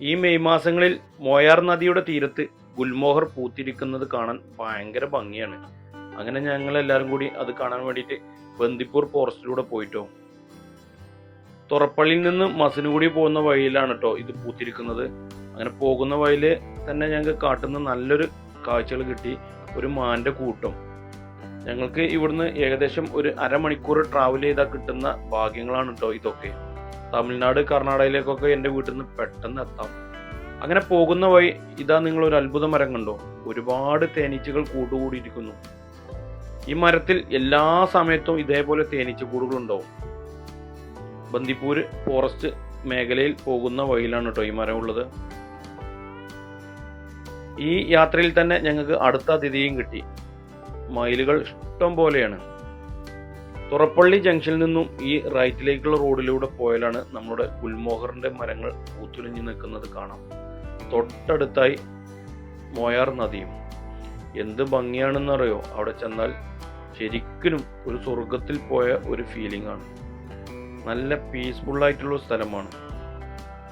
ഈ മെയ് മാസങ്ങളിൽ മോയാർ നദിയുടെ തീരത്ത് ഗുൽമോഹർ പൂത്തിരിക്കുന്നത് കാണാൻ ഭയങ്കര ഭംഗിയാണ്. അങ്ങനെ ഞങ്ങൾ എല്ലാവരും കൂടി അത് കാണാൻ വേണ്ടിയിട്ട് ബന്ദിപ്പൂർ ഫോറസ്റ്റിലൂടെ പോയിട്ടോ. തുറപ്പള്ളിയിൽ നിന്ന് മസിനുകൂടി പോകുന്ന വഴിയിലാണ് കേട്ടോ ഇത് പൂത്തിരിക്കുന്നത്. അങ്ങനെ പോകുന്ന വഴിയിൽ തന്നെ ഞങ്ങൾക്ക് കാട്ടുന്ന നല്ലൊരു കാഴ്ചകൾ കിട്ടി. ഒരു മാന്റെ കൂട്ടം. ഞങ്ങൾക്ക് ഇവിടുന്ന് ഏകദേശം ഒരു അരമണിക്കൂർ ട്രാവൽ ചെയ്താൽ കിട്ടുന്ന ഭാഗ്യങ്ങളാണ് കേട്ടോ ഇതൊക്കെ. തമിഴ്നാട് കർണാടകയിലേക്കൊക്കെ എന്റെ വീട്ടിൽ നിന്ന് പെട്ടെന്ന് എത്താം. അങ്ങനെ പോകുന്ന വഴി ഇതാ നിങ്ങൾ ഒരു അത്ഭുത മരം കണ്ടോ? ഒരുപാട് തേനീച്ചകൾ കൂട്ടുകൂടിയിരിക്കുന്നു ഈ മരത്തിൽ എല്ലാ സമയത്തും ഇതേപോലെ തേനീച്ച കൂടുകളുണ്ടാവും ബന്ദിപ്പൂര് ഫോറസ്റ്റ് മേഖലയിൽ പോകുന്ന വഴിയിലാണ് കേട്ടോ ഈ മരമുള്ളത് ഈ യാത്രയിൽ തന്നെ ഞങ്ങൾക്ക് അടുത്ത അതിഥിയും കിട്ടി. മയിലുകൾ ഇഷ്ടം പോലെയാണ്. തുറപ്പള്ളി ജംഗ്ഷനിൽ നിന്നും ഈ റൈറ്റിലേക്കുള്ള റോഡിലൂടെ പോയാലാണ് നമ്മുടെ ഗുൽമോഹറിന്റെ മരങ്ങൾ പൂത്തുലഞ്ഞു നിൽക്കുന്നത് കാണാം. തൊട്ടടുത്തായി മോയാർ നദിയും. എന്ത് ഭംഗിയാണെന്നറിയോ? അവിടെ ചെന്നാൽ ശരിക്കും ഒരു സ്വർഗത്തിൽ പോയ ഒരു ഫീലിംഗ് ആണ്. നല്ല പീസ്ഫുൾ ആയിട്ടുള്ള സ്ഥലമാണ്.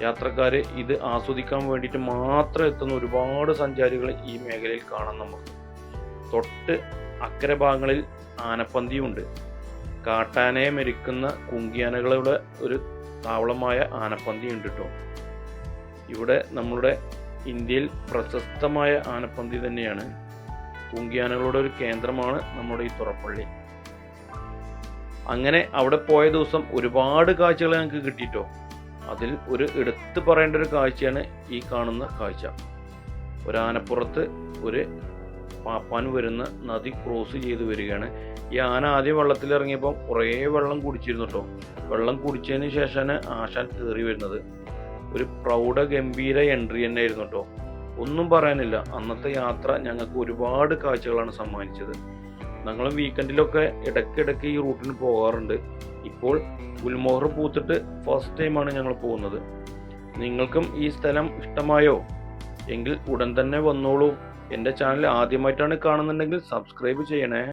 യാത്രക്കാര് ഇത് ആസ്വദിക്കാൻ വേണ്ടിയിട്ട് മാത്രം എത്തുന്ന ഒരുപാട് സഞ്ചാരികൾ ഈ മേഖലയിൽ കാണാം നമുക്ക്. തൊട്ട് അക്കരെ ഭാഗങ്ങളിൽ ആനപ്പന്തിയുണ്ട്. കാട്ടാനയെ മരിക്കുന്ന കുങ്കിയാനകളുടെ ഒരു താവളമായ ആനപ്പന്തി ഉണ്ട് ഇവിടെ നമ്മുടെ ഇന്ത്യയിൽ പ്രശസ്തമായ ആനപ്പന്തി തന്നെയാണ്. കുങ്കിയാനകളുടെ ഒരു കേന്ദ്രമാണ് നമ്മുടെ ഈ തുറപ്പള്ളി. അങ്ങനെ അവിടെ പോയ ദിവസം ഒരുപാട് കാഴ്ചകൾ ഞങ്ങൾക്ക് കിട്ടിയിട്ടോ അതിൽ ഒരു എടുത്തു പറയേണ്ട ഒരു കാഴ്ചയാണ് ഈ കാണുന്ന കാഴ്ച. ഒരു ആനപ്പുറത്ത് ഒരു പാപ്പാൻ വരുന്ന നദി ക്രോസ് ചെയ്ത് വരികയാണ്. ഈ ആന ആദ്യം വെള്ളത്തിൽ ഇറങ്ങിയപ്പോൾ കുറേ വെള്ളം കുടിച്ചിരുന്നു കേട്ടോ വെള്ളം കുടിച്ചതിന് ശേഷമാണ് ആശാൻ കയറി വരുന്നത്. ഒരു പ്രൗഢ ഗംഭീര എൻട്രി തന്നെ ആയിരുന്നു കേട്ടോ ഒന്നും പറയാനില്ല. അന്നത്തെ യാത്ര ഞങ്ങൾക്ക് ഒരുപാട് കാഴ്ചകളാണ് സമ്മാനിച്ചത്. ഞങ്ങളും വീക്കെൻഡിലൊക്കെ ഇടയ്ക്കിടയ്ക്ക് ഈ റൂട്ടിന് പോകാറുണ്ട്. ഇപ്പോൾ ഗുൽമോഹർ പൂത്തിട്ട് ഫസ്റ്റ് ടൈമാണ് ഞങ്ങൾ പോകുന്നത്. നിങ്ങൾക്കും ഈ സ്ഥലം ഇഷ്ടമായോ? എങ്കിൽ ഉടൻ തന്നെ വന്നോളൂ. എന്റെ ചാനൽ ആദ്യമായിട്ടാണ് കാണുന്നുണ്ടെങ്കിൽ സബ്സ്ക്രൈബ് ചെയ്യണേ.